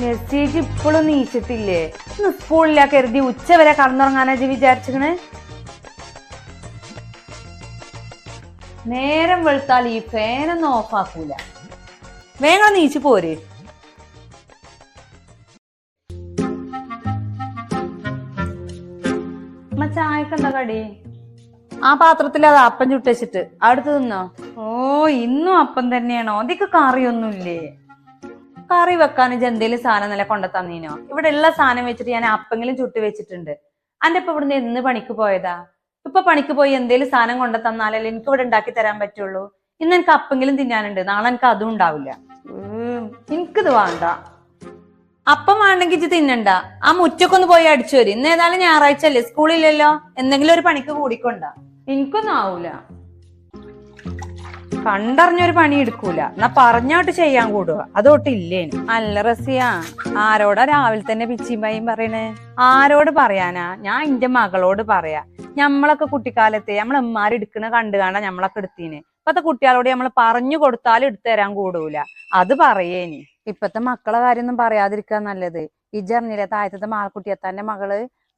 Message ഇപ്പോഴും നീച്ചിട്ടില്ലേ? ഇന്ന് സ്കൂളിലാ കരുതി ഉച്ച വരെ കടന്നുറങ്ങാനാ ജി വിചാരിച്ചിക്കണ്. നേരം വെളുത്താൽ ഈ ഫാനൊന്നും ഓഫാക്കൂല വേഗം നീച്ചു പോര്. അമ്മ ചായക്ക് എന്താ കടി? ആ പാത്രത്തിൽ അത് അപ്പം ചുട്ടച്ചിട്ട്. അടുത്ത് തിന്നോ? ഓ ഇന്നും അപ്പം തന്നെയാണോ? അതിക്ക് കറിയൊന്നുമില്ലേ? കറി വെക്കാൻ ഇജ്ജ് എന്തെങ്കിലും സാധനം നല്ല കൊണ്ട തന്നീനോ? ഇവിടെ ഉള്ള സാധനം വെച്ചിട്ട് ഞാൻ അപ്പെങ്കിലും ചുട്ട് വെച്ചിട്ടുണ്ട്. അന്റെ ഇപ്പൊ ഇവിടുന്ന് എന്ന് പണിക്ക് പോയതാ? ഇപ്പൊ പണിക്ക് പോയി എന്തെങ്കിലും സാധനം കൊണ്ട തന്നാലല്ലേ എനിക്ക് ഇവിടെ ഉണ്ടാക്കി തരാൻ പറ്റുള്ളൂ? ഇന്ന് എനിക്ക് അപ്പെങ്കിലും തിന്നാനുണ്ട്. നാളെ എനിക്ക് അതും ഉണ്ടാവില്ല. എനിക്ക് എനിക്കിത് വേണ്ട. അപ്പം വേണ്ടെങ്കിൽ ഇജ്ജ് തിന്നണ്ട. ആ മുറ്റക്കൊന്ന് പോയി അടിച്ചു വരും. ഇന്ന് ഏതായാലും ഞായറാഴ്ച അല്ലേ? സ്കൂളില്ലല്ലോ? എന്തെങ്കിലും ഒരു പണിക്ക് കൂടിക്കൊണ്ട. എനിക്കൊന്നും ആവൂല. കണ്ടറിഞ്ഞൊരു പണി എടുക്കൂല എന്നാ പറഞ്ഞോട്ട് ചെയ്യാൻ കൂടുക. അതൊട്ട് ഇല്ലേനു അല്ല റസിയ ആരോടാ രാവിലെ തന്നെ പിച്ചിമ്പായും പറയണേ? ആരോട് പറയാനാ? ഞാൻ എന്റെ മകളോട് പറയാ. ഞമ്മളൊക്കെ കുട്ടിക്കാലത്തെ നമ്മളെ എടുക്കണ കണ്ടു കാണാ ഞമ്മളൊക്കെ എടുത്തീന്. ഇപ്പത്തെ കുട്ടികളോട് നമ്മൾ പറഞ്ഞു കൊടുത്താലും എടുത്തു തരാൻ കൂടൂല. അത് പറയേനി ഇപ്പത്തെ മക്കളെ കാര്യമൊന്നും പറയാതിരിക്കാൻ നല്ലത്. ഇജറിഞ്ഞില്ലേ താഴത്തെ മാൾക്കുട്ടിയത്താന്റെ മകൾ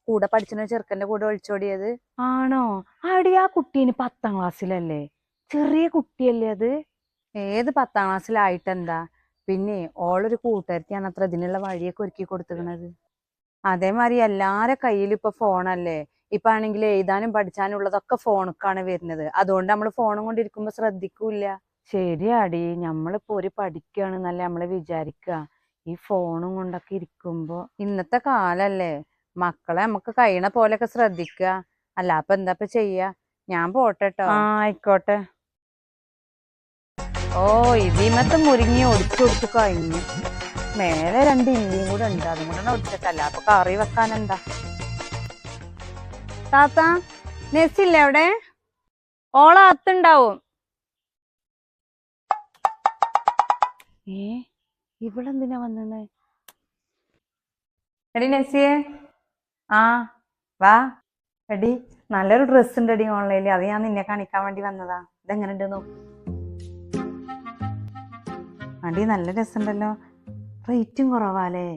കൂടെ പഠിച്ചിരുന്ന ചെറുക്കന്റെ കൂടെ ഒളിച്ചോടിയത്. ആണോ? അടി ആ കുട്ടീന് പത്താം ക്ലാസ്സിലല്ലേ? ചെറിയ കുട്ടിയല്ലേ അത്? ഏത് പത്താം ക്ലാസ്സിലായിട്ടെന്താ? പിന്നെ ഓളൊരു കൂട്ടുകാരത്തിയാണ് അത്ര ഇതിനുള്ള വഴിയൊക്കെ ഒരുക്കി കൊടുത്തിരുന്നത് അതേമാതിരി എല്ലാരെ കയ്യിലും ഇപ്പൊ ഫോണല്ലേ. ഇപ്പൊ ആണെങ്കിൽ എഴുതാനും പഠിച്ചാനും ഉള്ളതൊക്കെ ഫോണുക്കാണ് വരുന്നത്. അതുകൊണ്ട് നമ്മൾ ഫോണും കൊണ്ടിരിക്കുമ്പോ ശ്രദ്ധിക്കൂല ശരിയാടി. നമ്മളിപ്പോ ഒരു പഠിക്കുകയാണെന്നല്ലേ നമ്മൾ വിചാരിക്കുക ഈ ഫോണും കൊണ്ടൊക്കെ ഇരിക്കുമ്പോ. ഇന്നത്തെ കാലല്ലേ. മക്കളെ നമുക്ക് കഴിയണ പോലെയൊക്കെ ശ്രദ്ധിക്കുക അല്ല അപ്പൊ എന്താ ഇപ്പൊ ചെയ്യാ? ഞാൻ പോട്ടെട്ടോ. ആയിക്കോട്ടെ. ഓ ഇതിമത്തെ മുരിങ്ങി ഒടിച്ചു കൊടുത്തു കഴിഞ്ഞു. മേലെ രണ്ട് ഇല്ലിയും കൂടെ ഉണ്ട്. അതും കൂടെ ഒടിച്ചിട്ടല്ല. അപ്പൊ കറി വെക്കാനെന്താ? താത്ത നെസ്സില്ലേ അവിടെ? ഓള അത്തുണ്ടാവും ഏ എന്തിനാ വന്നത് എടി നെസ്സിയെ. ആ വാ. എടി നല്ലൊരു ഡ്രസ്സ് ഉണ്ട് എടി ഓൺലൈനിൽ അത് ഞാൻ നിന്നെ കാണിക്കാൻ വേണ്ടി വന്നതാ. ഇതെങ്ങനെ ഉണ്ട് അടി നല്ല രസമുണ്ടല്ലോ. റേറ്റും കുറവാലേ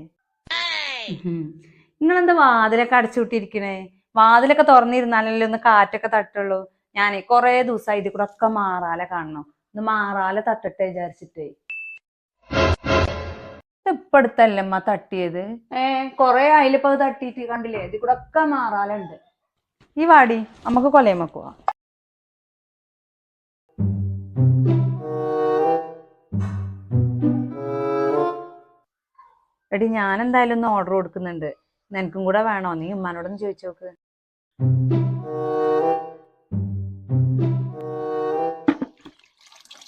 നിങ്ങളെന്താ വാതിലൊക്കെ അടച്ചുവിട്ടിരിക്കണേ വാതിലൊക്കെ തുറന്നിരുന്നാലല്ലേ ഒന്ന് കാറ്റൊക്കെ തട്ടുള്ളൂ. ഞാനേ കൊറേ ദിവസമായി ഇതിൽ കൂടെ ഒക്കെ മാറാല കാണണം? ഒന്ന് മാറാല തട്ടട്ടെ വിചാരിച്ചിട്ടേ. ഇപ്പടുത്തല്ലമ്മ തട്ടിയത്? ഏ കൊറേ ആയിലിപ്പോ അത് തട്ടിയിട്ട് കണ്ടില്ലേ? ഇതിൽ കൂടെ ഒക്കെ മാറാലുണ്ട്. ഈ വാടി നമുക്ക് കൊലയുമ്മക്ക് എടി ഞാൻ എന്തായാലും ഒന്ന് ഓർഡർ കൊടുക്കുന്നുണ്ട്. നിനക്കും കൂടെ വേണോ? നീ ഉമ്മാനോടൊന്ന് ചോദിച്ചു നോക്ക്.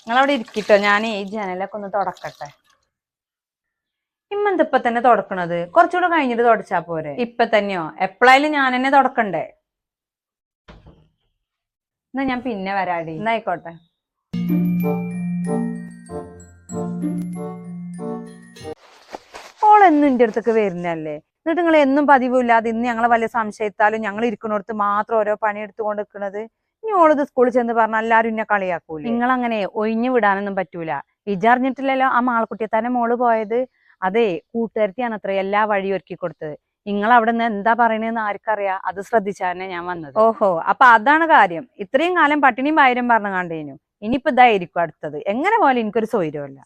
നിങ്ങളവിടെ ഇരിക്കട്ടോ. ഞാൻ ഈ ജനലൊക്കെ ഒന്ന് തുടക്കട്ടെ. ഇമ്മെന്ത് ഇപ്പൊ തന്നെ തുടക്കണത്? കുറച്ചുകൂടെ കഴിഞ്ഞിട്ട് തുടച്ചാ പോരെ? ഇപ്പൊ തന്നെയോ? എപ്പോഴായാലും ഞാൻ തന്നെ തുടക്കണ്ടേ? എന്നാ ഞാൻ പിന്നെ വരാടി. എന്നായിക്കോട്ടെ ഓളെന്നും എന്റെ അടുത്തൊക്കെ വരുന്നല്ലേ എന്നിട്ട് നിങ്ങൾ എന്നും പതിവില്ലാതെ ഇന്ന് ഞങ്ങളെ വലിയ സംശയത്താലും ഞങ്ങൾ ഇരിക്കുന്നിടത്ത് മാത്രം ഓരോ പണി എടുത്തുകൊണ്ട് നിൽക്കുന്നത് ഇനി ഓളത് സ്കൂളിൽ ചെന്ന് പറഞ്ഞാൽ എല്ലാരും എന്നെ കളിയാക്കൂല? നിങ്ങൾ അങ്ങനെ ഒഴിഞ്ഞു വിടാനൊന്നും പറ്റൂല. വിചാരിഞ്ഞിട്ടില്ലല്ലോ ആ മാൾക്കുട്ടിയെ മോൾ പോയത്? അതെ കൂട്ടുകാരത്തിയാണ് അത്ര എല്ലാ വഴി ഒരുക്കി കൊടുത്തത്. നിങ്ങൾ അവിടെ നിന്ന് എന്താ പറയണെന്ന് ആർക്കറിയാ? അത് ശ്രദ്ധിച്ചാണ് ഞാൻ വന്നത്. ഓഹോ അപ്പൊ അതാണ് കാര്യം. ഇത്രയും കാലം പട്ടിണിയും പായരും പറഞ്ഞു കണ്ടേനു. ഇനിയിപ്പോ ഇതായിരിക്കും അടുത്തത്. എങ്ങനെ പോലെ എനിക്കൊരു സൗകര്യമല്ല